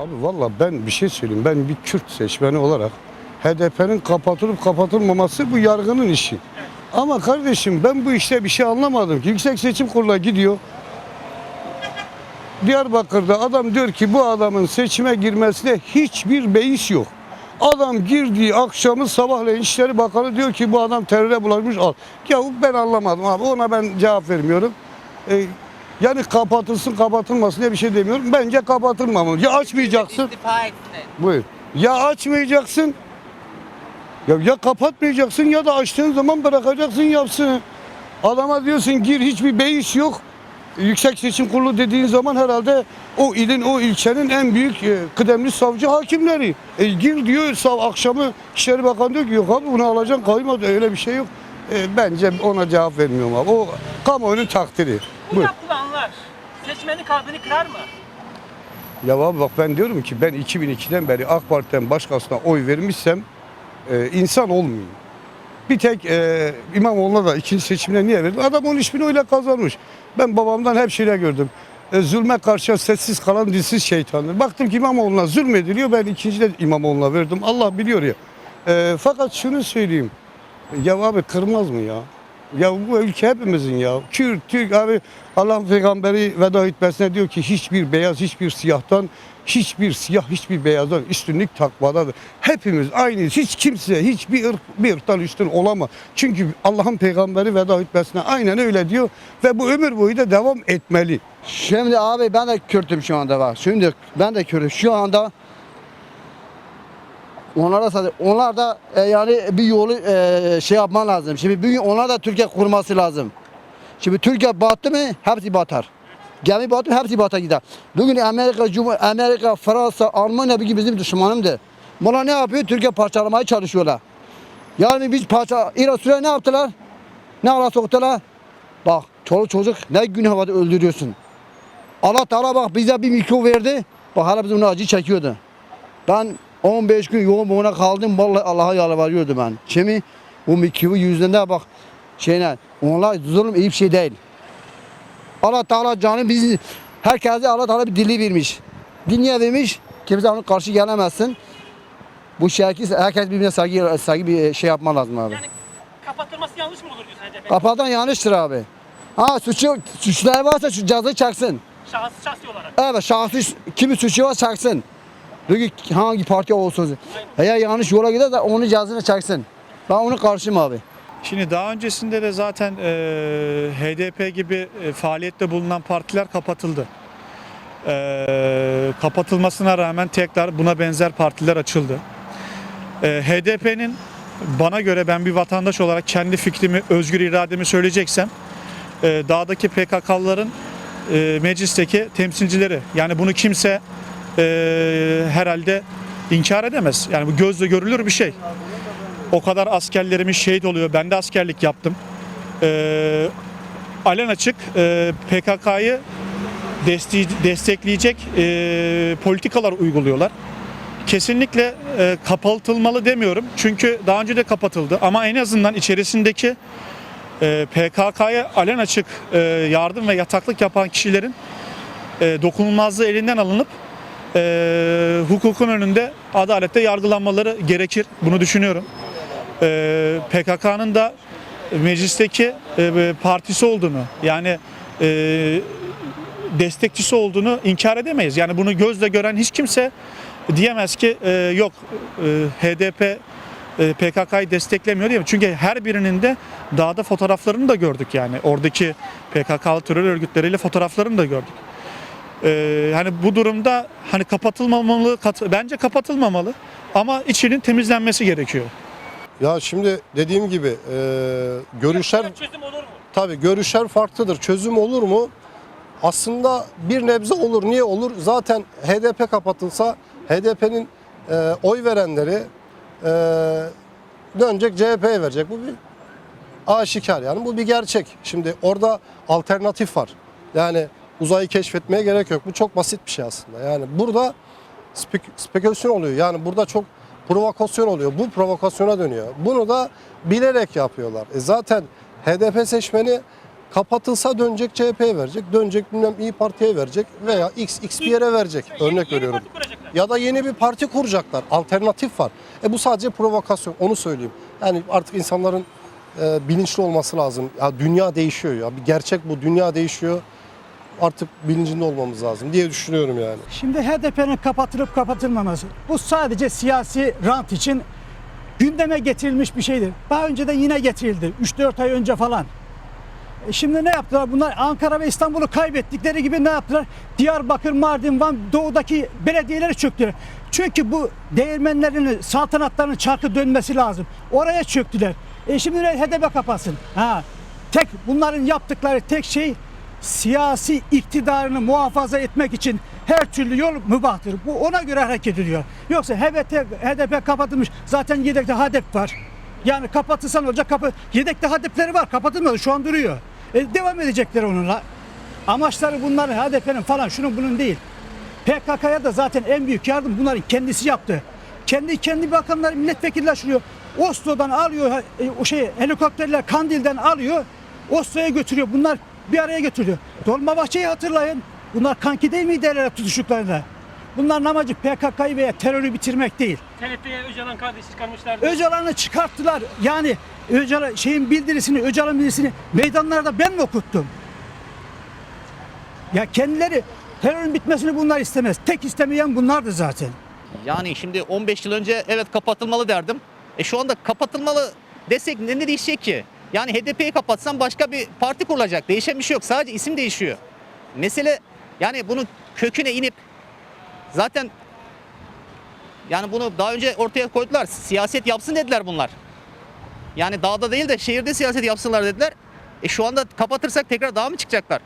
Abi valla ben bir şey söyleyeyim. Ben bir Kürt seçmeni olarak HDP'nin kapatılıp kapatılmaması bu yargının işi. Ama kardeşim ben bu işte bir şey anlamadım ki. Yüksek Seçim Kurulu'na gidiyor. Diyarbakır'da adam diyor ki bu adamın seçime girmesine hiçbir beis yok. Adam girdiği akşamı sabahleyin İçişleri Bakanı diyor ki bu adam teröre bulaşmış al. Ya ben anlamadım abi ona ben cevap vermiyorum. Ee, yani kapatılsın kapatılmasın diye bir şey demiyorum. Bence kapatılmamalı. Ya açmayacaksın. İstifa etsin. Buyur. Ya açmayacaksın. Ya, ya kapatmayacaksın ya da açtığın zaman bırakacaksın yapsın. Adama diyorsun gir hiçbir beis yok. Yüksek Seçim Kurulu dediğin zaman herhalde o ilin o ilçenin en büyük e, kıdemli savcı hakimleri. E, gir diyor sav akşamı İçişleri Bakanı diyor ki yok abi bunu alacaksın kaymadı öyle bir şey yok. E, bence ona cevap vermiyorum abi. O kamuoyunun takdiri. Bu Buyur. yapılanlar seçmenin kalbini kırar mı? Ya abi bak ben diyorum ki ben 2002'den beri AK Parti'den başkasına oy vermişsem e, insan olmuyor. Bir tek e, İmamoğlu'na da ikinci seçimde niye verdim? Adam 13 bin oyla kazanmış. Ben babamdan hep şeyler gördüm. E, zulme karşı sessiz kalan dilsiz şeytandır. Baktım ki İmamoğlu'na zulmediliyor. Ben ikinci de İmamoğlu'na verdim. Allah biliyor ya. E, fakat şunu söyleyeyim. Ya abi kırmaz mı ya? Ya bu ülke hepimizin ya. Kürt, Türk abi Allah'ın peygamberi veda hutbesine diyor ki hiçbir beyaz hiçbir siyahtan hiçbir siyah hiçbir beyazdan üstünlük takvadadır. Hepimiz aynıyız. Hiç kimse hiçbir ırk bir ırktan üstün olamaz. Çünkü Allah'ın peygamberi veda hutbesine aynen öyle diyor ve bu ömür boyu da devam etmeli. Şimdi abi ben de Kürt'üm şu anda bak. Şimdi ben de Kürt'üm. Şu anda onlara sadece onlar da e, yani bir yolu e, şey yapman lazım. Şimdi bir onlar da Türkiye kurması lazım. Şimdi Türkiye battı mı hepsi batar. Gemi battı mı hepsi batar gider. Bugün Amerika, Cumhur Amerika, Fransa, Almanya bugün bizim düşmanımdı. Bunlar ne yapıyor? Türkiye parçalamaya çalışıyorlar. Yani biz parça İran Suriye ne yaptılar? Ne ara soktular? Bak çoluk çocuk ne gün havada öldürüyorsun. Allah Teala bak bize bir mikro verdi. Bak hala biz onu acı çekiyordu. Ben 15 gün yoğun boğuna kaldım. Vallahi Allah'a yalvarıyordum ben. Şimdi bu mikro yüzünden de bak şeyler. Onlar zulüm iyi bir şey değil. Allah Teala canı bizi herkese Allah Teala bir dili vermiş. Dünya vermiş. Kimse onun karşı gelemezsin. Bu şarkı herkes birbirine saygı, saygı bir şey yapman lazım abi. Yani kapatılması yanlış mı olur diyorsun HDP? Kafadan yanlıştır abi. Ha suçu, suçlar varsa şu cezayı çaksın. Şahıs şahsi olarak. Evet şahsi kimi suçu var çaksın. Peki hangi parti olsun. Eğer yanlış yola giderse onun cezasını çaksın. Ben onu karşıyım abi. Şimdi daha öncesinde de zaten e, HDP gibi e, faaliyette bulunan partiler kapatıldı. E, kapatılmasına rağmen tekrar buna benzer partiler açıldı. E, HDP'nin bana göre ben bir vatandaş olarak kendi fikrimi, özgür irademi söyleyeceksem e, dağdaki PKK'lıların e, meclisteki temsilcileri. Yani bunu kimse e, herhalde inkar edemez. Yani bu gözle görülür bir şey. O kadar askerlerimiz şehit oluyor. Ben de askerlik yaptım. Ee, alen açık e, PKK'yı deste- destekleyecek e, politikalar uyguluyorlar. Kesinlikle e, kapatılmalı demiyorum. Çünkü daha önce de kapatıldı. Ama en azından içerisindeki e, PKK'ya alen açık e, yardım ve yataklık yapan kişilerin e, dokunulmazlığı elinden alınıp e, hukukun önünde adalette yargılanmaları gerekir. Bunu düşünüyorum. E, PKK'nın da meclisteki e, partisi olduğunu yani e, destekçisi olduğunu inkar edemeyiz. Yani bunu gözle gören hiç kimse diyemez ki e, yok e, HDP e, PKK'yı desteklemiyor diye. Çünkü her birinin de dağda fotoğraflarını da gördük yani. Oradaki PKK'lı terör örgütleriyle fotoğraflarını da gördük. Ee, hani bu durumda hani kapatılmamalı, kat- bence kapatılmamalı ama içinin temizlenmesi gerekiyor. Ya şimdi dediğim gibi e, görüşler çözüm olur mu? tabii görüşler farklıdır. Çözüm olur mu? Aslında bir nebze olur. Niye olur? Zaten HDP kapatılsa HDP'nin e, oy verenleri e, dönecek CHP'ye verecek. Bu bir aşikar yani bu bir gerçek. Şimdi orada alternatif var. Yani uzayı keşfetmeye gerek yok. Bu çok basit bir şey aslında. Yani burada spek- spekülasyon oluyor. Yani burada çok provokasyon oluyor. Bu provokasyona dönüyor. Bunu da bilerek yapıyorlar. E zaten HDP seçmeni kapatılsa dönecek CHP'ye verecek. Dönecek bilmem İyi Parti'ye verecek veya X X bir yere verecek. Örnek veriyorum. Ya da yeni bir parti kuracaklar. Alternatif var. E bu sadece provokasyon. Onu söyleyeyim. Yani artık insanların e, bilinçli olması lazım. Ya dünya değişiyor ya. Bir gerçek bu. Dünya değişiyor. Artık bilincinde olmamız lazım diye düşünüyorum yani. Şimdi HDP'nin kapatılıp kapatılmaması bu sadece siyasi rant için gündeme getirilmiş bir şeydir. Daha önce de yine getirildi. 3-4 ay önce falan. E şimdi ne yaptılar? Bunlar Ankara ve İstanbul'u kaybettikleri gibi ne yaptılar? Diyarbakır, Mardin, Van doğudaki belediyeleri çöktüler. Çünkü bu değirmenlerin, saltanatların çarkı dönmesi lazım. Oraya çöktüler. E şimdi HDP kapatsın. Ha. Tek bunların yaptıkları tek şey siyasi iktidarını muhafaza etmek için her türlü yol mübahtır. Bu ona göre hareket ediyor. Yoksa HDP, HDP kapatılmış. Zaten yedekte HDP var. Yani kapatırsan olacak kapı. Yedekte HDP'leri var. Kapatılmadı. Şu an duruyor. E, devam edecekler onunla. Amaçları bunların HDP'nin falan şunun bunun değil. PKK'ya da zaten en büyük yardım bunların kendisi yaptı. Kendi kendi bakanları milletvekilleştiriyor. Oslo'dan alıyor e, o şey helikopterler Kandil'den alıyor. Oslo'ya götürüyor. Bunlar bir araya götürüyor. Dolmabahçe'yi hatırlayın. Bunlar kanki değil miydi el ele tutuştuklarında? Bunların amacı PKK'yı veya terörü bitirmek değil. TRT'ye Öcalan kardeşi çıkarmışlardı. Öcalan'ı çıkarttılar. Yani Öcalan şeyin bildirisini, Öcalan bildirisini meydanlarda ben mi okuttum? Ya kendileri terörün bitmesini bunlar istemez. Tek istemeyen bunlardı zaten. Yani şimdi 15 yıl önce evet kapatılmalı derdim. E şu anda kapatılmalı desek ne, ne değişecek ki? Yani HDP'yi kapatsan başka bir parti kurulacak. Değişen bir şey yok. Sadece isim değişiyor. Mesele yani bunun köküne inip zaten yani bunu daha önce ortaya koydular. Siyaset yapsın dediler bunlar. Yani dağda değil de şehirde siyaset yapsınlar dediler. E şu anda kapatırsak tekrar daha mı çıkacaklar?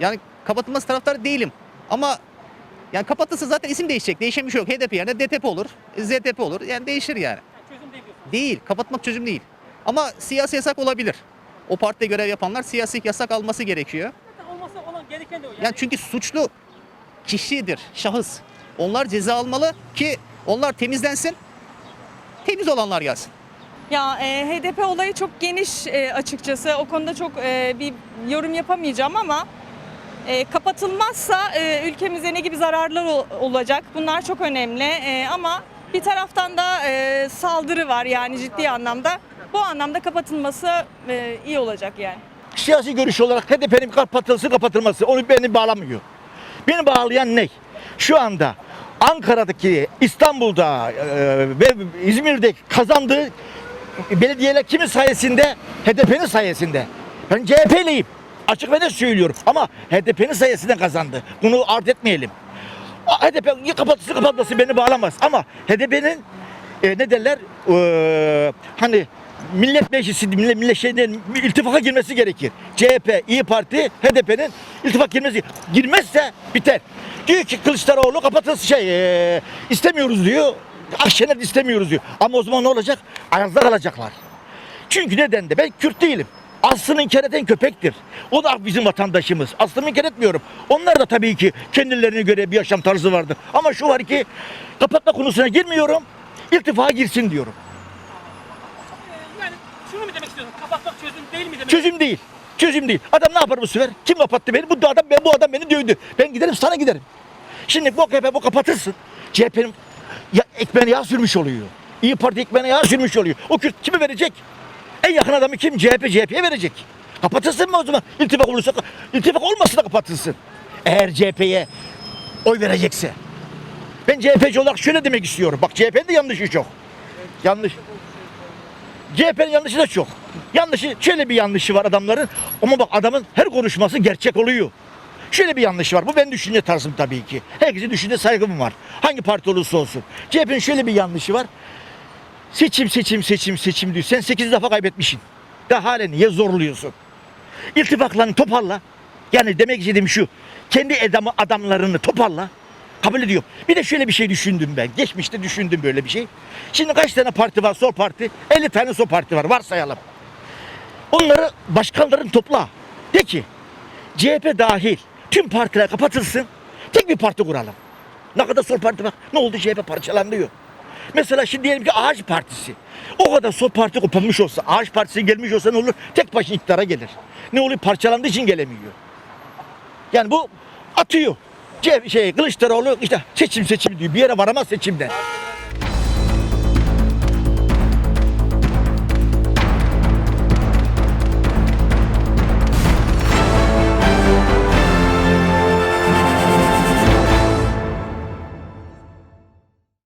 Yani kapatılması taraftarı değilim. Ama yani kapatılsa zaten isim değişecek. Değişen bir şey yok. HDP yerine DTP olur. ZTP olur. Yani değişir yani. Çözüm değil. Değil. Kapatmak çözüm değil. Ama siyasi yasak olabilir. O partide görev yapanlar siyasi yasak alması gerekiyor. Zaten olması olan gereken de o. Yani çünkü suçlu kişidir, şahıs. Onlar ceza almalı ki onlar temizlensin. Temiz olanlar gelsin. Ya e, HDP olayı çok geniş e, açıkçası. O konuda çok e, bir yorum yapamayacağım ama e, kapatılmazsa e, ülkemize ne gibi zararlar ol- olacak? Bunlar çok önemli. E, ama bir taraftan da e, saldırı var yani ciddi anlamda. Bu anlamda kapatılması e, iyi olacak yani. siyasi görüş olarak HDP'nin kapatılması kapatılması onu beni bağlamıyor. Beni bağlayan ne? Şu anda Ankara'daki, İstanbul'da e, ve İzmir'de kazandığı belediyeler kimin sayesinde? HDP'nin sayesinde. Ben CHP'liyim. Açık ve net söylüyorum. Ama HDP'nin sayesinde kazandı. Bunu art etmeyelim. HDP ya kapatırsa kapatması beni bağlamaz. Ama HDP'nin e, ne derler? E, hani millet meclisi, millet, millet şeyden iltifaka girmesi gerekir. CHP, İyi Parti, HDP'nin iltifak girmesi. Girmezse biter. Diyor ki Kılıçdaroğlu kapatılsın şey e, istemiyoruz diyor. Akşener istemiyoruz diyor. Ama o zaman ne olacak? Ayazda kalacaklar. Çünkü neden de ben Kürt değilim. Aslını inkar eden köpektir. O da bizim vatandaşımız. Aslını inkar etmiyorum. Onlar da tabii ki kendilerine göre bir yaşam tarzı vardır. Ama şu var ki kapatma konusuna girmiyorum. İltifaya girsin diyorum. Demek istiyorsun? Kapatmak çözüm değil mi demek? Çözüm değil. Çözüm değil. Adam ne yapar bu sefer? Kim kapattı beni? Bu adam ben bu adam beni dövdü. Ben giderim sana giderim. Şimdi bu AKP bu kapatırsın. CHP'nin ya, ekmeğine yağ sürmüş oluyor. İyi Parti ekmeğine yağ sürmüş oluyor. O Kürt kime verecek? En yakın adamı kim? CHP, CHP'ye verecek. Kapatırsın mı o zaman? İltifak olursa, iltifak olmasın da kapatırsın. Eğer CHP'ye oy verecekse. Ben CHP'ci olarak şöyle demek istiyorum. Bak CHP'nin de yanlışı çok. Yanlış. CHP'nin yanlışı da çok. Yanlışı şöyle bir yanlışı var adamların. Ama bak adamın her konuşması gerçek oluyor. Şöyle bir yanlışı var. Bu benim düşünce tarzım tabii ki. Herkesin düşünce saygım var. Hangi parti olursa olsun. CHP'nin şöyle bir yanlışı var. Seçim seçim seçim seçim diyor. Sen 8 defa kaybetmişsin. Daha halen niye zorluyorsun? İltifaklarını toparla. Yani demek istediğim şu. Kendi adamı adamlarını toparla. Kabul ediyorum. Bir de şöyle bir şey düşündüm ben. Geçmişte düşündüm böyle bir şey. Şimdi kaç tane parti var sol parti? 50 tane sol parti var varsayalım. Onları başkanların topla. De ki CHP dahil tüm partiler kapatılsın. Tek bir parti kuralım. Ne kadar sol parti var. Ne oldu CHP parçalandı diyor. Mesela şimdi diyelim ki Ağaç Partisi. O kadar sol parti kopanmış olsa, Ağaç Partisi gelmiş olsa ne olur? Tek başına iktidara gelir. Ne oluyor? Parçalandığı için gelemiyor. Yani bu atıyor. Şey Kılıçdaroğlu işte seçim seçim diyor. Bir yere varamaz seçimden.